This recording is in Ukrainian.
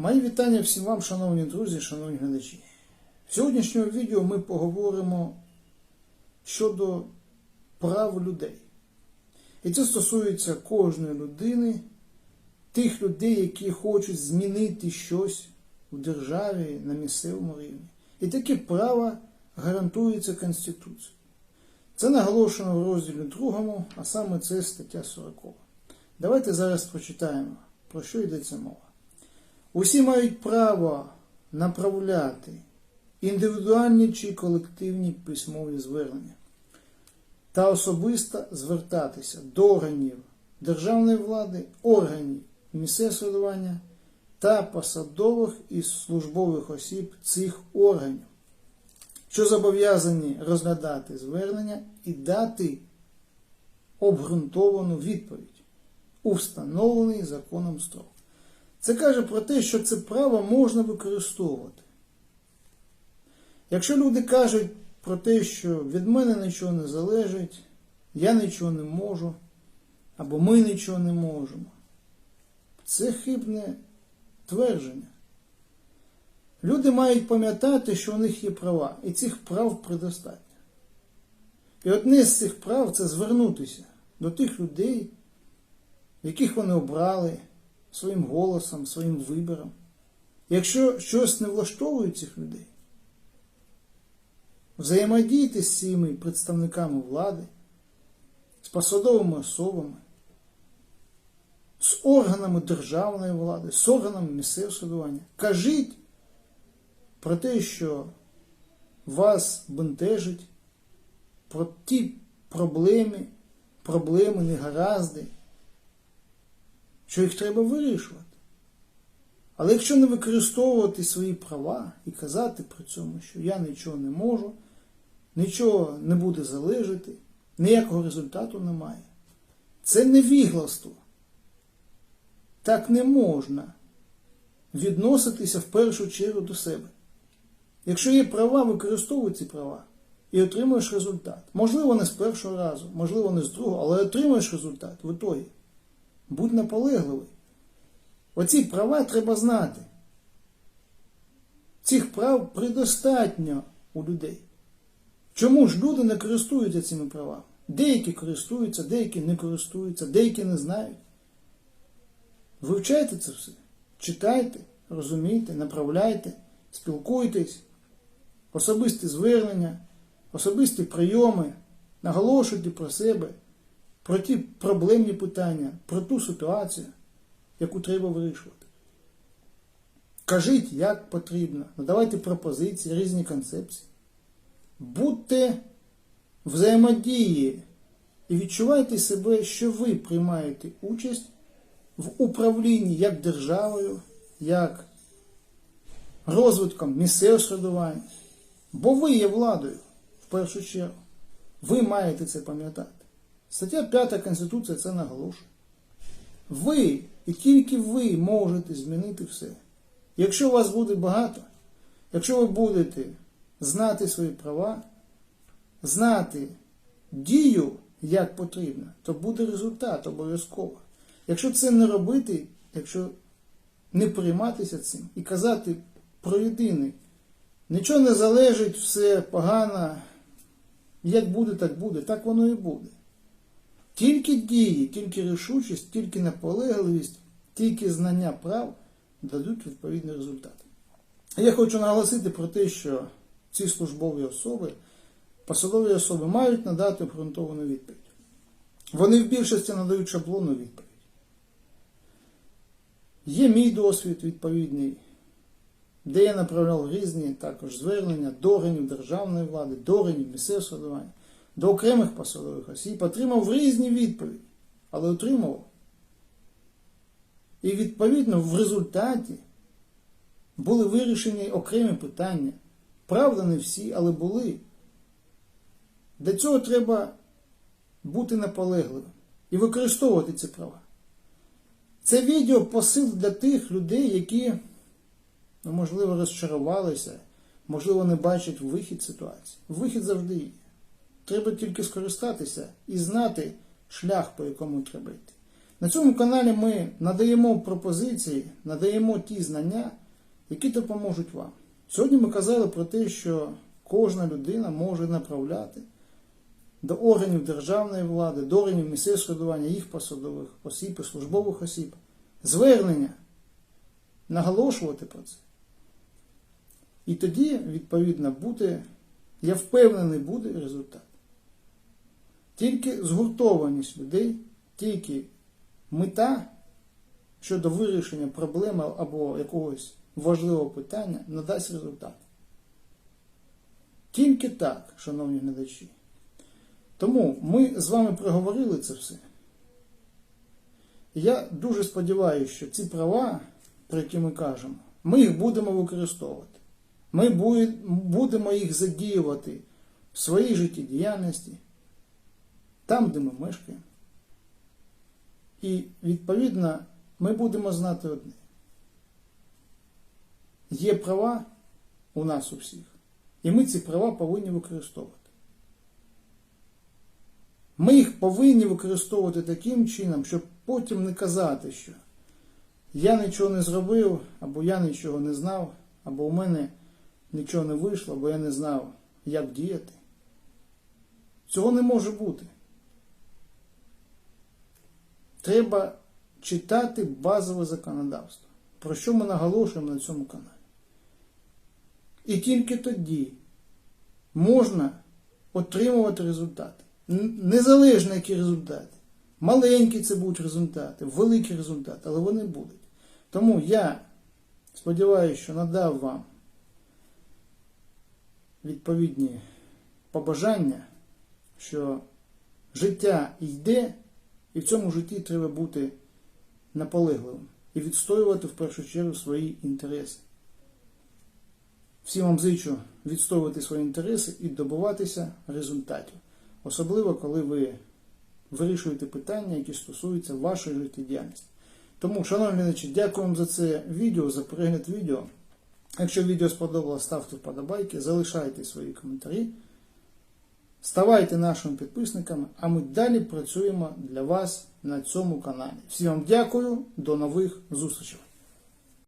Мої вітання всім вам, шановні друзі, шановні глядачі. В сьогоднішньому відео ми поговоримо щодо прав людей. І це стосується кожної людини, тих людей, які хочуть змінити щось в державі на місцевому рівні. І таке право гарантується Конституцією. Це наголошено в розділі 2, а саме це стаття 40. Давайте зараз прочитаємо, про що йдеться мова. Усі мають право направляти індивідуальні чи колективні письмові звернення та особисто звертатися до органів державної влади, органів місцевого самоврядування та посадових і службових осіб цих органів, що зобов'язані розглядати звернення і дати обґрунтовану відповідь у встановлений законом строк. Це каже про те, що це право можна використовувати. Якщо люди кажуть про те, що від мене нічого не залежить, я нічого не можу, або ми нічого не можемо, це хибне твердження. Люди мають пам'ятати, що у них є права, і цих прав предостатньо. І одне з цих прав це звернутися до тих людей, яких вони обрали своїм голосом, своїм вибором. Якщо щось не влаштовує цих людей, взаємодійте з цими представниками влади, з посадовими особами, з органами державної влади, з органами місцевого самоврядування. Кажіть про те, що вас бентежить, про ті проблеми, проблеми, негаразди, що їх треба вирішувати. Але якщо не використовувати свої права і казати при цьому, що я нічого не можу, нічого не буде залежати, ніякого результату немає, це невігластво. Так не можна відноситися в першу чергу до себе. Якщо є права, використовуй ці права і отримуєш результат. Можливо, не з першого разу, можливо, не з другого, але отримуєш результат в ітогі. Будь наполегливий. Оці права треба знати. Цих прав предостатньо у людей. Чому ж люди не користуються цими правами? Деякі користуються, деякі не користуються, деякі не знають. Вивчайте це все. Читайте, розумійте, направляйте, спілкуйтесь, особисті звернення, особисті прийоми, наголошуйте про себе, про ті проблемні питання, про ту ситуацію, яку треба вирішувати. Кажіть, як потрібно, надавайте пропозиції, різні концепції. Будьте взаємодії і відчувайте себе, що ви приймаєте участь в управлінні як державою, як розвитком місцевого середування. Бо ви є владою в першу чергу. Ви маєте це пам'ятати. Стаття 5 Конституції це наголошує. Ви і тільки ви можете змінити все. Якщо вас буде багато, якщо ви будете знати свої права, знати дію, як потрібно, то буде результат обов'язково. Якщо це не робити, якщо не прийматися цим і казати про єдине, нічого не залежить, все погано, як буде, так буде, так воно і буде. Тільки дії, тільки рішучість, тільки наполегливість, тільки знання прав дадуть відповідний результат. Я хочу наголосити про те, що ці службові особи, посадові особи мають надати обґрунтовану відповідь. Вони в більшості надають шаблонну відповідь. Є мій досвід відповідний, де я направляв різні також звернення до органів державної влади, до органів місцевого самоврядування, до окремих посадових осіб, отримав різні відповіді, але отримав. І відповідно в результаті були вирішені окремі питання. Правда, не всі, але були. Для цього треба бути наполегливим і використовувати ці права. Це відео посил для тих людей, які, ну, можливо, розчарувалися, можливо, не бачать вихід ситуації. Вихід завжди є. Треба тільки скористатися і знати шлях, по якому треба йти. На цьому каналі ми надаємо пропозиції, надаємо ті знання, які допоможуть вам. Сьогодні ми казали про те, що кожна людина може направляти до органів державної влади, до органів місцевого самоврядування, їх посадових осіб і службових осіб. Звернення наголошувати про це. І тоді, відповідно, буде, я впевнений, буде результат. Тільки згуртованість людей, тільки мета щодо вирішення проблеми або якогось важливого питання надасть результат. Тільки так, шановні глядачі. Тому ми з вами проговорили це все. Я дуже сподіваюся, що ці права, про які ми кажемо, ми їх будемо використовувати. Ми будемо їх задіювати в своїй життєдіяльності, там, де ми мешкаємо. І відповідно ми будемо знати одне. Є права у нас у всіх, і ми ці права повинні використовувати. Ми їх повинні використовувати таким чином, щоб потім не казати, що я нічого не зробив, або я нічого не знав, або у мене нічого не вийшло, або я не знав, як діяти. Цього не може бути. Треба читати базове законодавство, про що ми наголошуємо на цьому каналі. І тільки тоді можна отримувати результати. Незалежно які результати. Маленькі це будуть результати, великі результати, але вони будуть. Тому я сподіваюся, що надав вам відповідні побажання, що життя йде, і в цьому житті треба бути наполегливим і відстоювати в першу чергу свої інтереси. Всім вам зичу відстоювати свої інтереси і добиватися результатів. Особливо, коли ви вирішуєте питання, які стосуються вашої життєдіяльності. Тому, шановні глядачі, дякую вам за це відео, за перегляд відео. Якщо відео сподобалось, ставте вподобайки, залишайте свої коментарі, ставайте нашими підписниками, а ми далі працюємо для вас на цьому каналі. Всім вам дякую, до нових зустрічей!